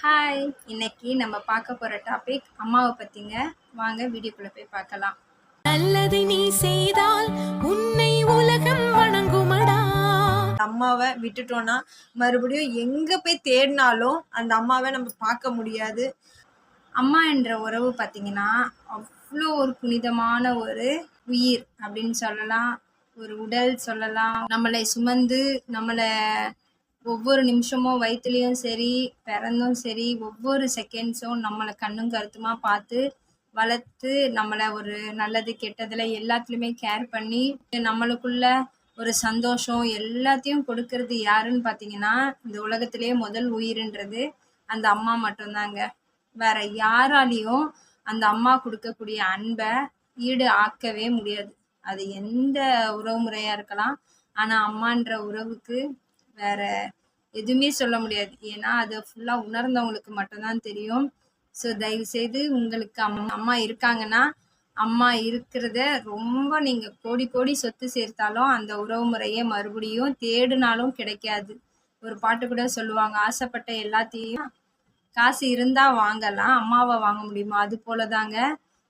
Hi இன்னைக்கு நம்ம பார்க்க போகிற டாபிக் அம்மாவை பற்றிங்க வாங்க வீடியோக்குள்ளே போய் பார்க்கலாம். நல்லதை நீ செய்தால் உன்னை உலகம் வணங்குமடா. அம்மாவை விட்டுட்டோம்னா மறுபடியும் எங்க போய் தேடினாலும் அந்த அம்மாவை நம்ம பார்க்க முடியாது. அம்மா என்ற உறவு பார்த்தீங்கன்னா அவ்வளோ ஒரு புனிதமான ஒரு உயிர் அப்படின்னு சொல்லலாம். ஒரு உடல் சொல்லலாம். நம்மளை சுமந்து நம்மளை ஒவ்வொரு நிமிஷமும் வயிற்றுலையும் சரி பிறந்தும் சரி ஒவ்வொரு செகண்ட்ஸும் நம்மளை கண்ணும் கருத்துமா பார்த்து வளர்த்து நம்மளை ஒரு நல்லது கெட்டதில் எல்லாத்துலேயுமே கேர் பண்ணி நம்மளுக்குள்ள ஒரு சந்தோஷம் எல்லாத்தையும் கொடுக்கறது யாருன்னு பார்த்தீங்கன்னா இந்த உலகத்திலேயே முதல் உயிர்ன்றது அந்த அம்மா மட்டும்தாங்க. வேற யாராலையும் அந்த அம்மா கொடுக்கக்கூடிய அன்பை ஈடு ஆக்கவே முடியாது. அது எந்த உறவு முறையாக இருக்கலாம் ஆனால் அம்மான்ற உறவுக்கு வேற எதுவுமே சொல்ல முடியாது. ஏன்னா அது ஃபுல்லா உணர்ந்தவங்களுக்கு மட்டும்தான் தெரியும். ஸோ தயவு செய்து உங்களுக்கு அம்மா அம்மா இருக்காங்கன்னா அம்மா இருக்கிறத ரொம்ப நீங்க கோடி கோடி சொத்து சேர்த்தாலும் அந்த உறவு முறையே மறுபடியும் தேடினாலும் கிடைக்காது. ஒரு பாட்டு கூட சொல்லுவாங்க ஆசைப்பட்ட எல்லாத்தையும் காசு இருந்தா வாங்கலாம் அம்மாவை வாங்க முடியுமா? அது போலதாங்க.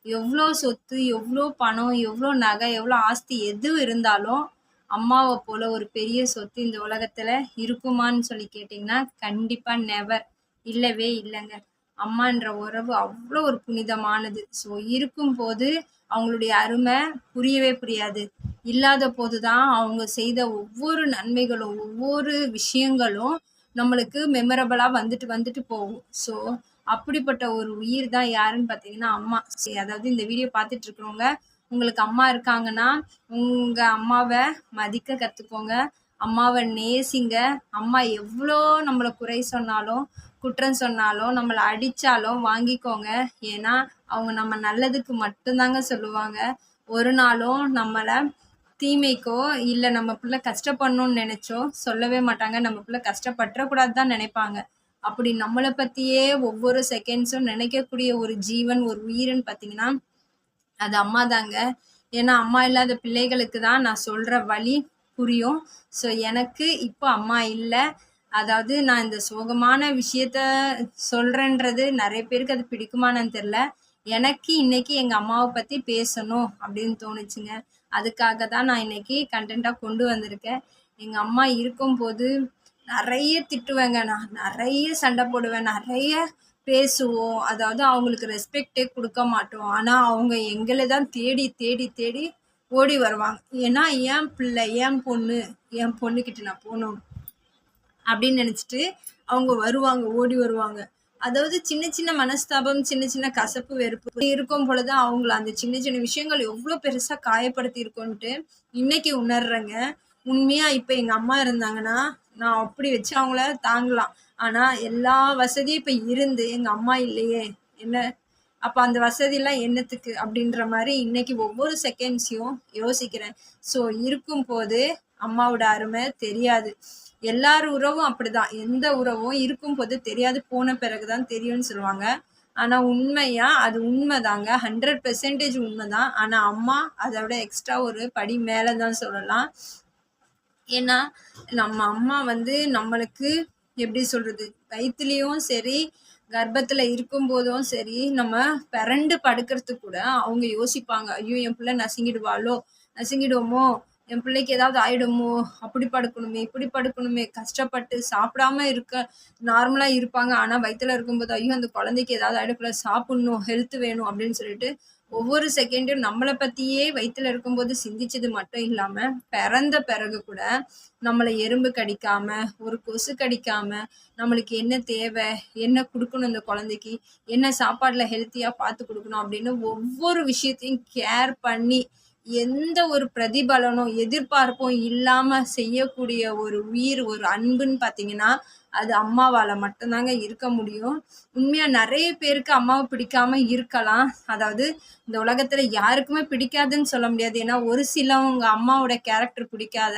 எவ்வளோ சொத்து எவ்வளோ பணம் எவ்வளோ நகை எவ்வளோ ஆஸ்தி எது இருந்தாலும் அம்மாவை போல ஒரு பெரிய சொத்து இந்த உலகத்துல இருக்குமான்னு சொல்லி கேட்டிங்கன்னா கண்டிப்பா நெவர் இல்லவே இல்லைங்க. அம்மான்ற உறவு அவ்வளோ ஒரு புனிதமானது. ஸோ இருக்கும்போது அவங்களுடைய அருமை புரியவே புரியாது. இல்லாத போது தான் அவங்க செய்த ஒவ்வொரு நன்மைகளும் ஒவ்வொரு விஷயங்களும் நம்மளுக்கு மெமரபிளாக வந்துட்டு வந்துட்டு போகும். ஸோ அப்படிப்பட்ட ஒரு உயிர் தான் யாருன்னு பார்த்தீங்கன்னா அம்மா. சரி, அதாவது இந்த வீடியோ பார்த்துட்டு இருக்கிறவங்க உங்களுக்கு அம்மா இருக்காங்கன்னா உங்கள் அம்மாவை மதிக்க கற்றுக்கோங்க அம்மாவை நேசிங்க. அம்மா எவ்வளோ நம்மளை குறை சொன்னாலும் குற்றம் சொன்னாலும் நம்மளை அடித்தாலும் வாங்கிக்கோங்க. ஏன்னா அவங்க நம்ம நல்லதுக்கு மட்டும்தாங்க சொல்லுவாங்க. ஒரு நாளும் நம்மளை தீமைக்கோ இல்லை நம்ம பிள்ளை கஷ்டப்படணும்னு நினைச்சோ சொல்லவே மாட்டாங்க. நம்ம பிள்ளை கஷ்டப்பட்டுறக்கூடாது தான் நினைப்பாங்க. அப்படி நம்மளை பற்றியே ஒவ்வொரு செகண்ட்ஸும் நினைக்கக்கூடிய ஒரு ஜீவன் ஒரு உயிர்னு பார்த்தீங்கன்னா அது அம்மா தாங்க. ஏன்னா அம்மா இல்லாத பிள்ளைகளுக்கு தான் நான் சொல்கிற வழி புரியும். ஸோ எனக்கு இப்போ அம்மா இல்லை. அதாவது நான் இந்த சோகமான விஷயத்த சொல்கிறேன்றது நிறைய பேருக்கு அது பிடிக்குமான்னு தெரில எனக்கு இன்னைக்கு எங்கள் அம்மாவை பற்றி பேசணும் அப்படின்னு தோணுச்சுங்க. அதுக்காக தான் நான் இன்னைக்கு கண்டென்ட்டாக கொண்டு வந்திருக்கேன். எங்கள் அம்மா இருக்கும்போது நிறைய திட்டுவேங்க. நான் நிறைய சண்டை போடுவேன். நிறைய பேசுவோம். அதாவது அவங்களுக்கு ரெஸ்பெக்டே கொடுக்க மாட்டோம். ஆனால் அவங்க எங்களை தான் தேடி தேடி தேடி ஓடி வருவாங்க. ஏன்னா ஏன் பிள்ளை ஏன் பொண்ணு என் பொண்ணுக்கிட்ட நான் போகணும் அப்படின்னு நினச்சிட்டு அவங்க வருவாங்க ஓடி வருவாங்க. அதாவது சின்ன சின்ன மனஸ்தாபம் சின்ன சின்ன கசப்பு வெறுப்பு இருக்கும் பொழுது அவங்கள அந்த சின்ன சின்ன விஷயங்கள் எவ்வளோ பெருசாக காயப்படுத்தி இருக்கோன்ட்டு இன்னைக்கு உணர்றேங்க. உண்மையா இப்போ எங்கள் அம்மா இருந்தாங்கன்னா நான் அப்படி வச்சு அவங்கள தாங்கலாம். ஆனால் எல்லா வசதியும் இப்போ இருந்து எங்கள் அம்மா இல்லையே என்ன? அப்போ அந்த வசதியெல்லாம் என்னத்துக்கு? அப்படின்ற மாதிரி இன்னைக்கு ஒவ்வொரு செகண்ட்ஸையும் யோசிக்கிறேன். ஸோ இருக்கும் போது அம்மாவோட அருமை தெரியாது. எல்லார் உறவும் அப்படிதான். எந்த உறவும் இருக்கும் போது தெரியாது. போன பிறகுதான் தெரியும்னு சொல்லுவாங்க. ஆனால் உண்மையா அது உண்மைதாங்க. ஹண்ட்ரட் பெர்சன்டேஜ் உண்மைதான். ஆனால் அம்மா அதை விட எக்ஸ்ட்ரா ஒரு படி மேலே தான் சொல்லலாம். ஏன்னா நம்ம அம்மா வந்து நம்மளுக்கு எப்படி சொல்றது? வயிற்றுலேயும் சரி கர்ப்பத்துல இருக்கும்போதும் சரி நம்ம பிறண்டு படுக்கிறதுக்கு கூட அவங்க யோசிப்பாங்க ஐயோ என் பிள்ளை நசுங்கிடுவாளோ நசுங்கிடுவோமோ என் பிள்ளைக்கு ஏதாவது ஆயிடுமோ அப்படி படுக்கணுமே இப்படி படுக்கணுமே கஷ்டப்பட்டு சாப்பிடாம இருக்க நார்மலா இருப்பாங்க. ஆனா வயிற்றுல இருக்கும்போது ஐயோ அந்த குழந்தைக்கு ஏதாவது ஆயிடக்கூடாது சாப்பிடணும் ஹெல்த் வேணும் அப்படின்னு சொல்லிட்டு ஒவ்வொரு செகண்டும் நம்மளை பத்தியே வயிற்றுல இருக்கும்போது சிந்திச்சது மட்டும் இல்லாம பிறந்த பிறகு கூட நம்மளை எறும்பு கடிக்காம ஒரு கொசு கடிக்காம நம்மளுக்கு என்ன தேவை என்ன கொடுக்கணும் இந்த குழந்தைக்கு என்ன சாப்பாடுல ஹெல்த்தியா பார்த்து கொடுக்கணும் அப்படின்னு ஒவ்வொரு விஷயத்தையும் கேர் பண்ணி எந்த ஒரு பிரதிபலனும் எதிர்பார்ப்பும் இல்லாம செய்யக்கூடிய ஒரு உயிர் ஒரு அன்புன்னு பாத்தீங்கன்னா அது அம்மாவால் மட்டும்தாங்க இருக்க முடியும். உண்மையாக நிறைய பேருக்கு அம்மாவை பிடிக்காம இருக்கலாம். அதாவது இந்த உலகத்தில் யாருக்குமே பிடிக்காதுன்னு சொல்ல முடியாது. ஏன்னா ஒரு சிலவங்க அம்மாவோட கேரக்டர் பிடிக்காத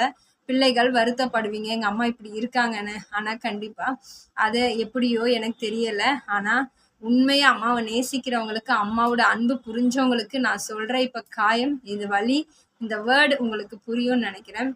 பிள்ளைகள் வருத்தப்படுவீங்க. எங்கள் அம்மா இப்படி இருக்காங்கன்னு. ஆனால் கண்டிப்பாக அது எப்படியோ எனக்கு தெரியலை. ஆனால் உண்மையாக அம்மாவை நேசிக்கிறவங்களுக்கு அம்மாவோட அன்பு புரிஞ்சவங்களுக்கு நான் சொல்கிறேன் இப்போ காயம் இது வழி இந்த வேர்டு உங்களுக்கு புரியும்னு நினைக்கிறேன்.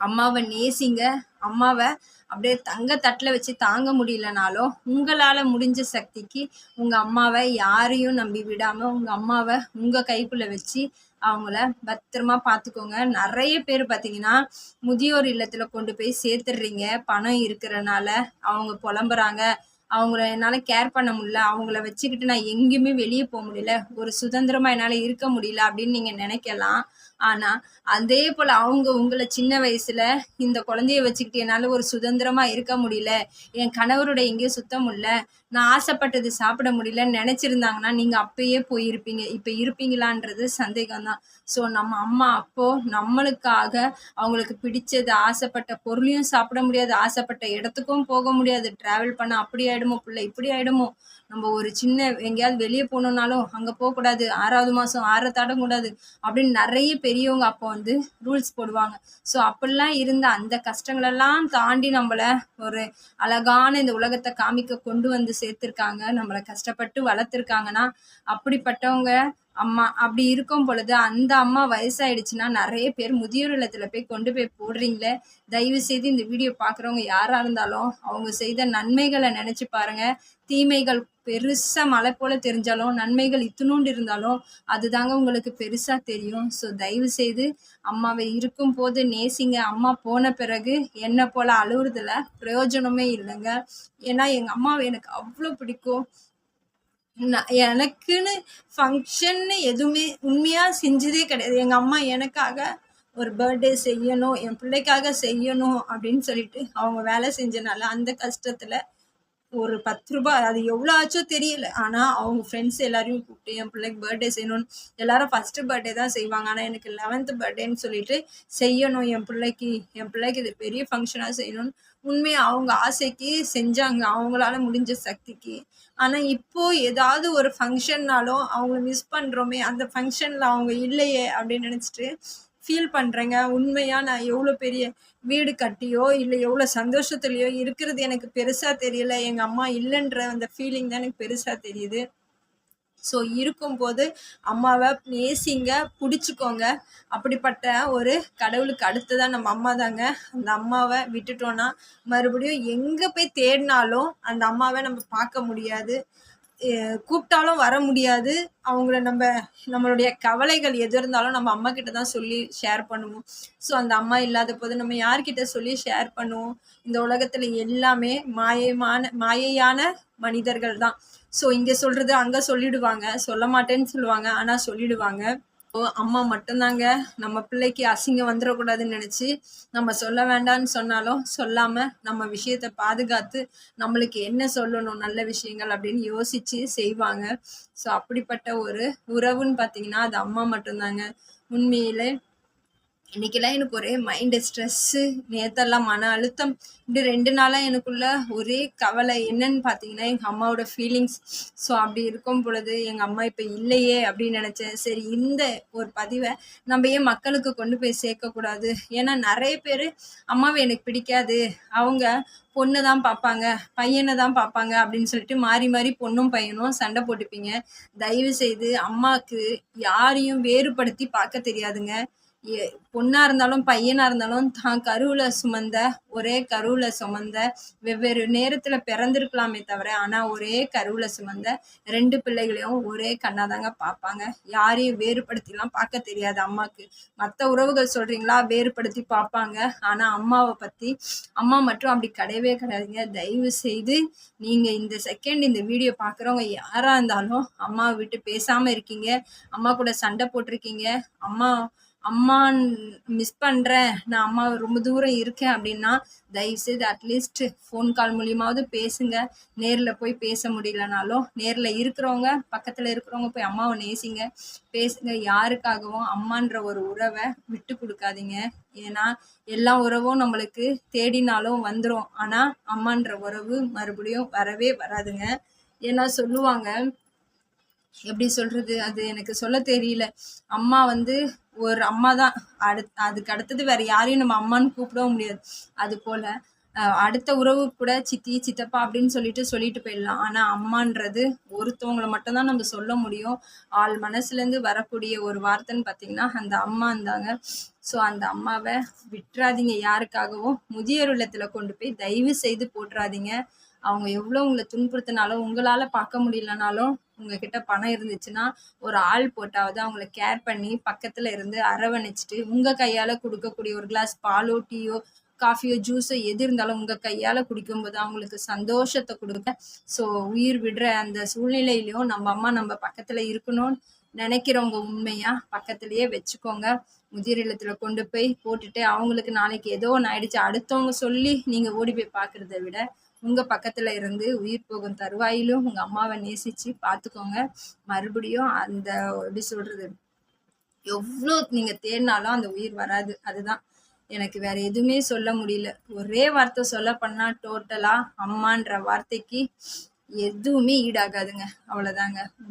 அம்மாவை நேசிங்க. அம்மாவை அப்படியே தங்க தட்டில் வச்சு தாங்க முடியலனாலும் உங்களால் முடிஞ்ச சக்திக்கு உங்கள் அம்மாவை யாரையும் நம்பி விடாமல் உங்கள் அம்மாவை உங்கள் கைக்குள்ளே வச்சு அவங்கள பத்திரமா பார்த்துக்கோங்க நிறைய பேர் பார்த்தீங்கன்னா முதியோர் இல்லத்தில் கொண்டு போய் சேர்த்துடுறீங்க. பணம் இருக்கிறனால அவங்க புலம்புறாங்க. அவங்கள என்னால் கேர் பண்ண முடியல. அவங்கள வச்சுக்கிட்டு நான் எங்கேயுமே வெளியே போக முடியல. ஒரு சுதந்திரமாக என்னால் இருக்க முடியல அப்படின்னு நீங்கள் நினைக்கலாம். ஆனால் அதே போல் அவங்க உங்களை சின்ன வயசில் இந்த குழந்தைய வச்சுக்கிட்டு என்னால் ஒரு சுதந்திரமாக இருக்க முடியல என் கணவரோட எங்கேயும் சுத்த முடியல நான் ஆசைப்பட்டது சாப்பிட முடியலன்னு நினச்சிருந்தாங்கன்னா நீங்கள் அப்பயே போயிருப்பீங்க. இப்போ இருப்பீங்களான்றது சந்தேகம்தான். ஸோ நம்ம அம்மா அப்போ நம்மளுக்காக அவங்களுக்கு பிடிச்சது ஆசைப்பட்ட பொருளையும் சாப்பிட முடியாது ஆசைப்பட்ட இடத்துக்கும் போக முடியாது. ட்ராவல் பண்ண அப்படி ஆயிடுமோ பிள்ளை இப்படி ஆயிடுமோ? நம்ம ஒரு சின்ன எங்கேயாவது வெளியே போகணுன்னாலும் அங்கே போகக்கூடாது ஆறாவது மாதம் ஆற கூடாது அப்படின்னு நிறைய பெரியவங்க அப்போ வந்து ரூல்ஸ் போடுவாங்க. ஸோ அப்படிலாம் இருந்த அந்த கஷ்டங்களெல்லாம் தாண்டி நம்மளை ஒரு அழகான இந்த உலகத்தை காமிக்க கொண்டு வந்து சேர்த்துருக்காங்க நம்மளை கஷ்டப்பட்டு வளர்த்துருக்காங்கன்னா அப்படிப்பட்டவங்க அம்மா அப்படி இருக்கும் பொழுது அந்த அம்மா வயசாயிடுச்சுன்னா நிறைய பேர் முதியோர் இல்லத்தில் போய் கொண்டு போய் போடுறீங்களே? தயவு செய்து இந்த வீடியோ பார்க்குறவங்க யாராக இருந்தாலும் அவங்க செய்த நன்மைகளை நினச்சி பாருங்க. தீமைகள் பெருசாக மலை போல தெரிஞ்சாலும் நன்மைகள் இத்தினூண்டு இருந்தாலும் அதுதாங்க உங்களுக்கு பெருசாக தெரியும். ஸோ தயவு செய்து அம்மாவை இருக்கும் போது நேசிங்க. அம்மா போன பிறகு என்ன போல் அழுகுறதுல பிரயோஜனமே இல்லைங்க. ஏன்னா எங்கள் அம்மாவை எனக்கு அவ்வளோ பிடிக்கும். நான் எனக்குன்னு ஃபங்க்ஷன்னு எதுவுமே உண்மையாக செஞ்சதே கிடையாது. எங்கள் அம்மா எனக்காக ஒரு பர்த்டே செய்யணும் என் பிள்ளைக்காக செய்யணும் அப்படின்னு சொல்லிட்டு அவங்க வேலை செஞ்சனால அந்த கஷ்டத்தில் ஒரு பத்து ரூபாய் அது எவ்வளோ ஆச்சோ தெரியல. ஆனால் அவங்க ஃப்ரெண்ட்ஸ் எல்லாரையும் கூப்பிட்டு என் பிள்ளைக்கு பர்த்டே செய்யணும்னு எல்லாரும் ஃபஸ்ட்டு பர்த்டே தான் செய்வாங்க. ஆனால் எனக்கு லெவன்த்து பர்த்டேன்னு சொல்லிட்டு செய்யணும். என் பிள்ளைக்கு என் பிள்ளைக்கு இது பெரிய ஃபங்க்ஷனாக செய்யணும்னு உண்மையாக அவங்க ஆசைக்கு செஞ்சாங்க. அவங்களால முடிஞ்ச சக்திக்கு. ஆனால் இப்போ ஏதாவது ஒரு ஃபங்க்ஷன்னாலும் அவங்கள மிஸ் பண்ணுறோமே அந்த ஃபங்க்ஷனில் அவங்க இல்லையே அப்படின்னு நினச்சிட்டு ஃபீல் பண்ணுறேங்க உண்மையாக நான் எவ்வளோ பெரிய வீடு கட்டியோ இல்லை எவ்வளோ சந்தோஷத்துலையோ இருக்கிறது எனக்கு பெருசாக தெரியல. எங்கள் அம்மா இல்லைன்ற அந்த ஃபீலிங் தான் எனக்கு பெருசாக தெரியுது. ஸோ இருக்கும்போது அம்மாவை நேசிங்க பிடிச்சிக்கோங்க. அப்படிப்பட்ட ஒரு கடவுளுக்கு அடுத்ததான் நம்ம அம்மா தாங்க. அந்த அம்மாவை விட்டுட்டோன்னா மறுபடியும் எங்கே போய் தேடினாலும் அந்த அம்மாவை நம்ம பார்க்க முடியாது. கூப்பிட்டாலும் வர முடியாது. அவங்கள நம்ம நம்மளுடைய கவலைகள் எது இருந்தாலும் நம்ம அம்மா கிட்ட தான் சொல்லி ஷேர் பண்ணுவோம். ஸோ அந்த அம்மா இல்லாத போது நம்ம யார்கிட்ட சொல்லி ஷேர் பண்ணுவோம்? இந்த உலகத்தில் எல்லாமே மாயமான மாயையான மனிதர்கள் தான். ஸோ இங்கே சொல்கிறது அங்கே சொல்லிடுவாங்க. சொல்ல மாட்டேன்னு சொல்லுவாங்க. ஆனால் சொல்லிடுவாங்க. அம்மா மட்டும்தாங்க. நம்ம பிள்ளைக்கு அசிங்கம் வந்துடக்கூடாதுன்னு நினச்சி நம்ம சொல்ல வேண்டாம்னு சொன்னாலும் சொல்லாமல் நம்ம விஷயத்தை பாதுகாத்து நம்மளுக்கு என்ன சொல்லணும் நல்ல விஷயங்கள் அப்படின்னு யோசித்து செய்வாங்க. ஸோ அப்படிப்பட்ட ஒரு உறவுன்னு பார்த்தீங்கன்னா அது அம்மா மட்டும்தாங்க. உண்மையிலே இன்னைக்கெல்லாம் எனக்கு ஒரே மைண்டு ஸ்ட்ரெஸ்ஸு நேற்றெல்லாம் மன அழுத்தம். இப்படி ரெண்டு நாளாக எனக்குள்ள ஒரே கவலை. என்னன்னு பார்த்தீங்கன்னா எங்கள் அம்மாவோட ஃபீலிங்ஸ் ஸோ அப்படி இருக்கும் பொழுது எங்கள் அம்மா இப்போ இல்லையே அப்படின்னு நினச்சேன். சரி இந்த ஒரு பதிவை நம்ம ஏன் மக்களுக்கு கொண்டு போய் சேர்க்கக்கூடாது ஏன்னா நிறைய பேர் அம்மாவை எனக்கு பிடிக்காது. அவங்க பொண்ணு தான் பார்ப்பாங்க பையனை தான் பார்ப்பாங்க அப்படின்னு சொல்லிட்டு மாறி மாறி பொண்ணும் பையனும் சண்டை போட்டுப்பீங்க. தயவு செய்து அம்மாவுக்கு யாரையும் வேறுபடுத்தி பார்க்க தெரியாதுங்க. எ- பொண்ணா இருந்தாலும் பையனா இருந்தாலும் தான் கருவுல சுமந்த ஒரே கருவுல சுமந்த வெவ்வேறு நேரத்துல பிறந்திருக்கலாமே தவிர ஆனா ஒரே கருவுல சுமந்த ரெண்டு பிள்ளைகளையும் ஒரே கண்ணாதாங்க பார்ப்பாங்க யாரையும் வேறுபடுத்திலாம் பார்க்க தெரியாது அம்மாக்கு. மற்ற உறவுகள் சொல்றீங்களா? வேறுபடுத்தி பார்ப்பாங்க ஆனா அம்மாவை பத்தி அம்மா மட்டும் அப்படி கிடையவே கிடையாதுங்க. தயவு செய்து நீங்க இந்த செகண்ட் இந்த வீடியோ பார்க்குறவங்க யாரா இருந்தாலும் அம்மாவை விட்டு பேசாம இருக்கீங்க. அம்மா கூட சண்டை போட்டிருக்கீங்க. அம்மா அம்மா மிஸ் பண்ணுறேன் நான் அம்மா ரொம்ப தூரம் இருக்கேன் அப்படின்னா தயவுசெய்து அட்லீஸ்ட் ஃபோன் கால் மூலியமாவது பேசுங்க. நேரில் போய் பேச முடியலனாலும் நேரில் இருக்கிறவங்க பக்கத்தில் இருக்கிறவங்க போய் அம்மாவை நேசிங்க. பேசுங்க. யாருக்காகவும் அம்மான்ற ஒரு உறவை விட்டு கொடுக்காதீங்க. ஏன்னா எல்லா உறவும் நம்மளுக்கு தேடினாலும் வந்துடும் ஆனால் அம்மான்ற உறவு மறுபடியும் வரவே வராதுங்க. ஏன்னா சொல்லுவாங்க எப்படி சொல்றது? அது எனக்கு சொல்ல தெரியல. அம்மா வந்து ஒரு அம்மா தான். அடுத் அதுக்கு அடுத்தது வேற யாரையும் நம்ம அம்மான்னு கூப்பிடவும் முடியாது. அது போல அடுத்த உறவு கூட சித்தி சித்தப்பா அப்படின்னு சொல்லிட்டு சொல்லிட்டு போயிடலாம். ஆனால் அம்மான்றது ஒருத்தவங்களை மட்டும்தான் நம்ம சொல்ல முடியும். ஆள் மனசுலேருந்து வரக்கூடிய ஒரு வார்த்தைன்னு பார்த்தீங்கன்னா அந்த அம்மா இருந்தாங்க ஸோ அந்த அம்மாவை விட்டுறாதீங்க யாருக்காகவும். முதியோர் இல்லத்தில் கொண்டு போய் தயவு செய்து போட்டுறாதீங்க. அவங்க எவ்வளோ உங்களை துன்புறுத்தினாலும் உங்களால் பார்க்க முடியலனாலும் உங்ககிட்ட பணம் இருந்துச்சுன்னா ஒரு ஆள் போட்டாவது அவங்கள கேர் பண்ணி பக்கத்தில் இருந்து அரவணைச்சிட்டு உங்கள் கையால் கொடுக்கக்கூடிய ஒரு கிளாஸ் பாலோ டீயோ காஃபியோ ஜூஸோ எது இருந்தாலும் உங்கள் கையால் குடிக்கும்போது அவங்களுக்கு சந்தோஷத்தை கொடுக்க. ஸோ உயிர் விடுற அந்த சூழ்நிலையிலையும் நம்ம அம்மா நம்ம பக்கத்தில் இருக்கணும்னு நினைக்கிறவங்க உண்மையாக பக்கத்துலேயே வச்சுக்கோங்க. முதியோர் இல்லத்தில் கொண்டு போய் போட்டுட்டு அவங்களுக்கு நாளைக்கு ஏதோ ஒன்று ஆயிடுச்சு. அடுத்தவங்க சொல்லி நீங்கள் ஓடி போய் பார்க்குறத விட உங்கள் பக்கத்தில் இருந்து உயிர் போகும் தருவாயிலும் உங்கள் அம்மாவை நேசித்து பார்த்துக்கோங்க மறுபடியும் அந்த எப்படி சொல்கிறது எவ்வளோ நீங்கள் தேடினாலும் அந்த உயிர் வராது. அதுதான். எனக்கு வேற எதுவுமே சொல்ல முடியல. ஒரே வார்த்தை சொல்ல பண்ணா டோட்டலாக அம்மான்ற வார்த்தைக்கு எதுவுமே ஈடாகாதுங்க. அவ்வளோதாங்க